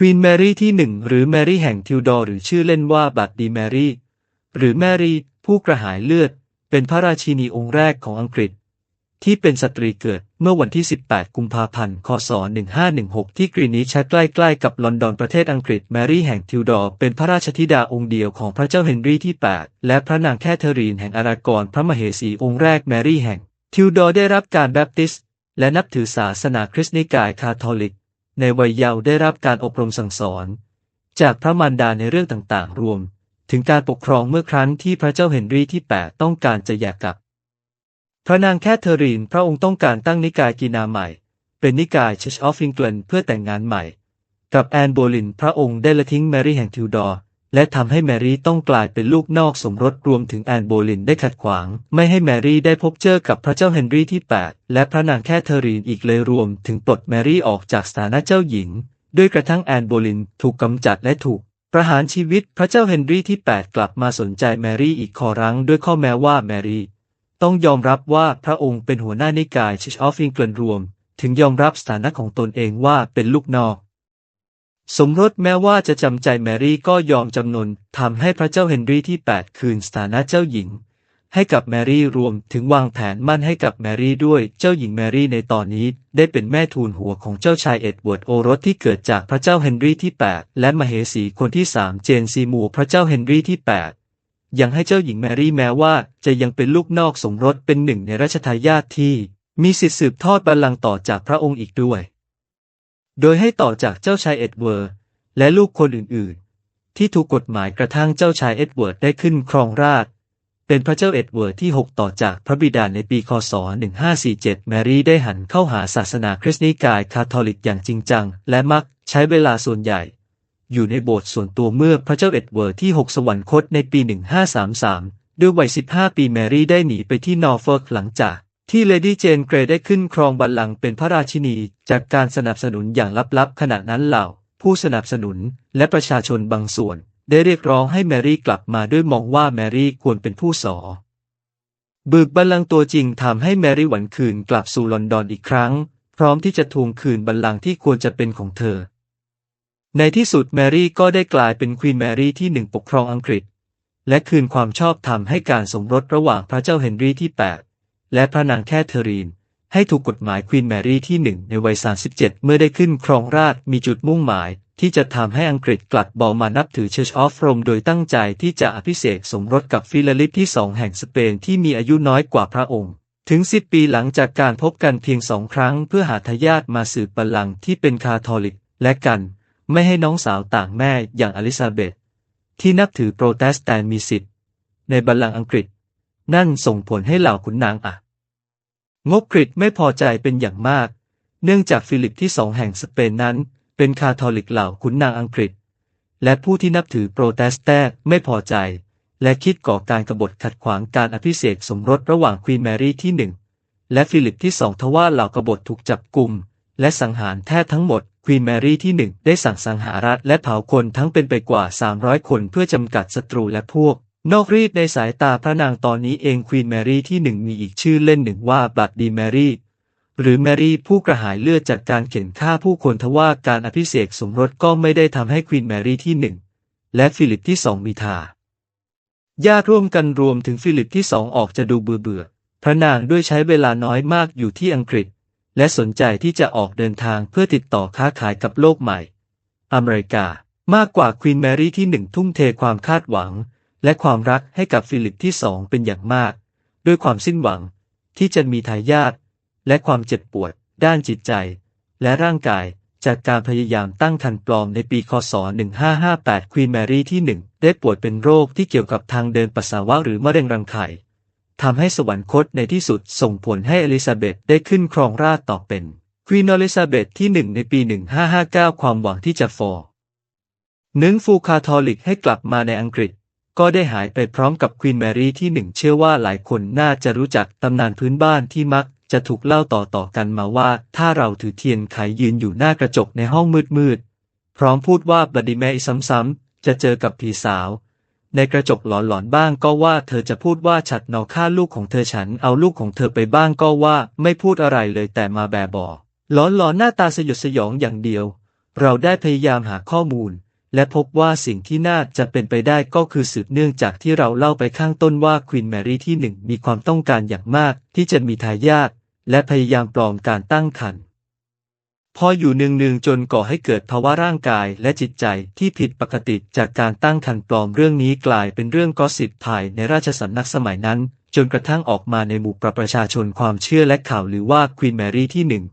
ควีนแมรี่ที่หนึ่งหรือแมรี่แห่งทิวดอร์หรือชื่อเล่นว่าบัตดีแมรี่ หรือแมรี่ผู้กระหายเลือด เป็นพระราชินีองค์แรกของอังกฤษ ที่เป็นสตรีเกิดเมื่อวันที่ 18 กุมภาพันธ์ คศ 1516 ที่กรีนิชใกล้ๆกับลอนดอนประเทศอังกฤษแมรี่แห่งทิวดอร์เป็นพระราชธิดาองค์เดียวของพระเจ้าเฮนรี่ที่ 8 และพระนางแคทเธอรีนแห่งอารากอนพระมเหสีองค์แรกแมรี่แห่งทิวดอร์ได้รับการแบปติสต์และนับถือศาสนาคริสต์นิกายคาทอลิก ในวัยเยาว์ได้รับการอบรมสั่งสอน จากพระมารดาในเรื่องต่างๆ รวม ถึงการปกครองเมื่อครั้งที่พระเจ้าเฮนรี่ที่ 8 ต้องการจะหย่ากับ พระนางแคทเธอรีนพระองค์ต้องการตั้งนิกายกีนาใหม่ เป็นนิกายเชชออฟฟิงแลนเพื่อแต่งงานใหม่ กับแอนโบลินพระองค์ได้ละทิ้งแมรี่แห่งทิวดอร์ และทำให้แมรี่ต้องกลายเป็นลูกนอกสมรสรวมถึงแอนโบลินได้ขัดขวาง ไม่ให้แมรี่ได้พบเจอกับพระเจ้าเฮนรี่ที่ 8 และพระนางแคทเธอรีนอีกเลยรวมถึงปลดแมรี่ออกจากสถานะเจ้าหญิง ด้วยกระทั่งแอนโบลินถูกกำจัดและถูกประหารชีวิตพระเจ้าเฮนรี่ที่ 8 กลับมาสนใจแมรี่อีกขอรั้งด้วยข้อแม้ว่าแมรี่ต้องยอมรับว่าพระองค์เป็นหัวหน้านิกาย Church of England รวม ถึงยอมรับสถานะของตนเองว่าเป็นลูกนอก สมรสแม้ว่าจะจำใจแมรี่ก็ยอมจำนนทำให้พระเจ้าเฮนรี่ที่ 8 คืนสถานะเจ้าหญิง ให้กับแมรี่รวมถึงวางแผนมั่นให้กับแมรี่ด้วยเจ้าหญิงแมรี่ในตอนนี้ได้เป็นแม่ทูลหัวของเจ้าชายเอ็ดเวิร์ดโอรสที่เกิดจากพระเจ้าเฮนรี่ที่ 8 และมเหสีคนที่3เจนซีมูพระเจ้าเฮนรี่ที่ 8 ยังให้เจ้าหญิงแมรี่แม้ว่าจะยังเป็นลูกนอกสมรสเป็นหนึ่งในราชทายาทที่ มีสิทธิสืบทอดบัลลังก์ต่อจากพระองค์อีกด้วย โดยให้ต่อจากเจ้าชายเอ็ดเวิร์ดและลูกคนอื่นๆ ที่ถูกกฎหมายกระทั่งเจ้าชายเอ็ดเวิร์ดได้ขึ้นครองราชเป็นพระเจ้าเอ็ดเวิร์ดที่ 6 ต่อจากพระบิดาในปี คศ 1547 แมรี่ได้หันเข้าหาศาสนาคริสต์นิกายคาทอลิกอย่างจริงจัง และมักใช้เวลาส่วนใหญ่ อยู่ในโบสถ์ส่วนตัวเมื่อพระเจ้าเอ็ดเวิร์ดที่ 6 สวรรคตในปี 1533 ด้วยวัย 15 ปีแมรี่ได้หนีไปที่นอร์ฟอร์กหลังจาก ที่เลดี้เจนเกรย์ได้ขึ้นครองบัลลังก์เป็นพระราชินี จากการสนับสนุนอย่างลับๆ ขณะนั้นเหล่า ผู้สนับสนุนและประชาชนบางส่วน ได้เรียกร้องให้แมรี่กลับมาด้วยมองว่าแมรี่ควรเป็นผู้สอบึกบัลลังก์ตัวจริงทำให้แมรี่หวันคืนกลับสู่ลอนดอนอีกครั้ง พร้อมที่จะทวงคืนบัลลังก์ที่ควรจะเป็นของเธอ ในที่สุดแมรี่ก็ได้กลายเป็นควีนแมรี่ที่หนึ่งปกครองอังกฤษ และคืนความชอบธรรมให้การสมรสระหว่างพระเจ้าเฮนรี่ที่ 8 และพระนางแคทเธอรีน ให้ถูกกฎหมายควีนแมรี่ที่หนึ่งในวัย 37 เมื่อได้ขึ้นครองราชมีจุดมุ่งหมาย ที่จะทำให้อังกฤษกลัดบอลมานับถือ Church of Rome โดยตั้งใจที่จะอภิเษกสมรสกับฟิลิปที่สองแห่งสเปนที่มีอายุน้อยกว่าพระองค์ ถึง10ปีหลังจากการพบกันเพียงสองครั้ง เพื่อหาทายาทมาสืบบัลลังก์ที่เป็นคาทอลิก และกันไม่ให้น้องสาวต่างแม่อย่างอลิซาเบธที่นับถือโปรเตสแตนต์มีสิทธิ์ในบัลลังก์อังกฤษ นั่นส่งผลให้เหล่าขุนนางอะงบกริดไม่พอใจเป็นอย่างมาก เนื่องจากฟิลิปที่สองแห่งสเปนนั้น เป็นคาทอลิกเหล่าขุนนางอังกฤษ และผู้ที่นับถือโปรเตสแตนต์ไม่พอใจ และคิดก่อการกบฏขัดขวางการอภิเษกสมรสระหว่างควีนแมรี่ที่หนึ่งและฟิลิปที่สองทว่าเหล่ากบฏถูกจับกลุ่มและสังหารแทบทั้งหมดควีนแมรี่ที่หนึ่งได้สั่งสังหารัฐและเผาคนทั้งเป็นไปกว่า 300 คนเพื่อจำกัดศัตรูและพวก นอกรีดในสายตาพระนางตอนนี้เองควีนแมรี่ที่หนึ่งมีอีกชื่อเล่นหนึ่งว่าบัตดีแมรี่ หรือแมรี่ผู้กระหายเลือดจากการเข็นฆ่าผู้คนทว่าการอภิเษกสมรสก็ไม่ได้ทำให้ควีนแมรี่ที่หนึ่งและฟิลิปที่สองมีทาญาติร่วมกันรวมถึงฟิลิปที่สองออกจะดูเบื่อเบื่อพระนางด้วยใช้เวลาน้อยมากอยู่ที่อังกฤษ และสนใจที่จะออกเดินทางเพื่อติดต่อค้าขายกับโลกใหม่ อเมริกามากกว่าควีนแมรี่ที่หนึ่งทุ่มเทความคาดหวัง และความรักให้กับฟิลิปที่สองเป็นอย่างมาก ด้วยความสิ้นหวังที่จะมีทายาทและความเจ็บปวด ด้านจิตใจ และร่างกายจากการพยายามตั้งครรภ์ปลอมในปี คศ 1558 ควีนแมรี่ที่หนึ่งได้ป่วยเป็นโรคที่เกี่ยวกับทางเดินปัสสาวะหรือมะเร็งรังไข่ทำให้สวรรคตในที่สุดส่งผลให้อลิซาเบธได้ขึ้นครองราชต่อเป็นควีนอลิซาเบธที่หนึ่งในปี 1559 ความหวังที่จะฟอร์นึ่งฟูคาทอลิกให้กลับมาในอังกฤษ ก็ได้หายไปพร้อมกับควีนแมรี่ที่หนึ่งเชื่อว่าหลายคนน่าจะรู้จักตำนานพื้นบ้านที่มักจะถูกเล่าต่อๆกันมาว่า ถ้าเราถือเทียนไขยืนอยู่หน้ากระจกในห้องมืดๆ พร้อมพูดว่าบดีแมอีซ้ำๆ จะเจอกับผีสาว ในกระจกหลอนๆบ้างก็ว่าเธอจะพูดว่าฉัดนอฆ่าลูกของเธอฉันเอาลูกของเธอไปบ้างก็ว่าไม่พูดอะไรเลยแต่มาแบบบอหลอนๆหน้าตาสยดสยองอย่างเดียว เราได้พยายามหาข้อมูล และพบว่าสิ่งที่น่าจะเป็นไปได้ก็คือสืบเนื่องจากที่เราเล่าไปข้างต้นว่าควีนแมรี่ที่หนึ่งมีความต้องการอย่างมากที่จะมีทายาทและพยายามปลอมการตั้งครรภ์พออยู่เนืองๆจนก่อให้เกิดภาวะร่างกายและจิตใจที่ผิดปกติจากการตั้งครรภ์ปลอมเรื่องนี้กลายเป็นเรื่องกอสิบภายในราชสำนักสมัยนั้น จนกระทั่งออกมาในหมู่ประชาชนความเชื่อและข่าวหรือว่าควีนแมรี่ที่หนึ่ง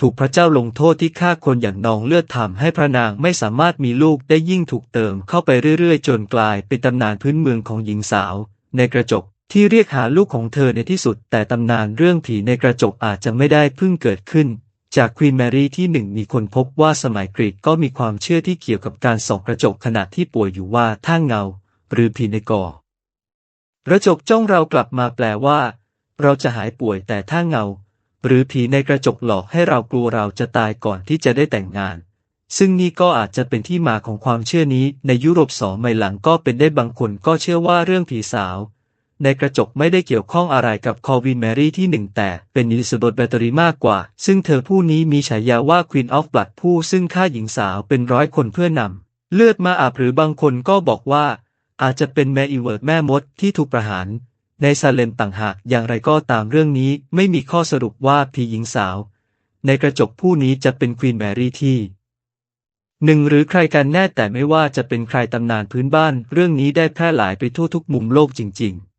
ถูกพระเจ้าลงโทษที่ฆ่าคนอย่างนองเลือดทำให้พระนางไม่สามารถมีลูกได้ยิ่งถูกเติมเข้าไปเรื่อยๆ จนกลายเป็นตำนานพื้นเมืองของหญิงสาว ในกระจกที่เรียกหาลูกของเธอในที่สุด แต่ตำนานเรื่องผีในกระจกอาจจะไม่ได้เพิ่งเกิดขึ้น จากควีนแมรี่ที่หนึ่งมีคนพบว่าสมัยกรีกก็มีความเชื่อที่เกี่ยวกับการส่องกระจกขณะที่ป่วยอยู่ว่าถ้าเงา หรือผีในกอกระจกจ้องเรากลับมาแปลว่า เราจะหายป่วยแต่ถ้าเงา หรือผีในกระจกหลอกให้เรากลัวเราจะตายก่อนที่จะได้แต่งงาน ซึ่งนี่ก็อาจจะเป็นที่มาของความเชื่อนี้ในยุโรปสมัยหลังก็เป็นได้บางคนก็เชื่อว่าเรื่องผีสาว ในกระจกไม่ได้เกี่ยวข้องอะไรกับคอวินแมรี่ที่หนึ่งแต่เป็นอิลิซาเบธแบตเตอรี่มากกว่า ซึ่งเธอผู้นี้มีฉายาว่า Queen of Blood ผู้ซึ่งฆ่าหญิงสาวเป็นร้อยคนเพื่อนำเลือดมาอาบหรือบางคนก็บอกว่า อาจจะเป็นแมอีเวิร์ดแม่มดที่ถูกประหาร ในซาเลมต่างหากอย่างไรก็ตามเรื่องนี้ไม่มีข้อสรุปว่าผีหญิงสาว ในกระจกผู้นี้จะเป็นควีนแมรี่ที่หนึ่งหรือใครกันแน่แต่ไม่ว่าจะเป็นใครตำนานพื้นบ้าน เรื่องนี้ได้แพร่หลายไปทั่วทุกมุมโลกจริง ๆ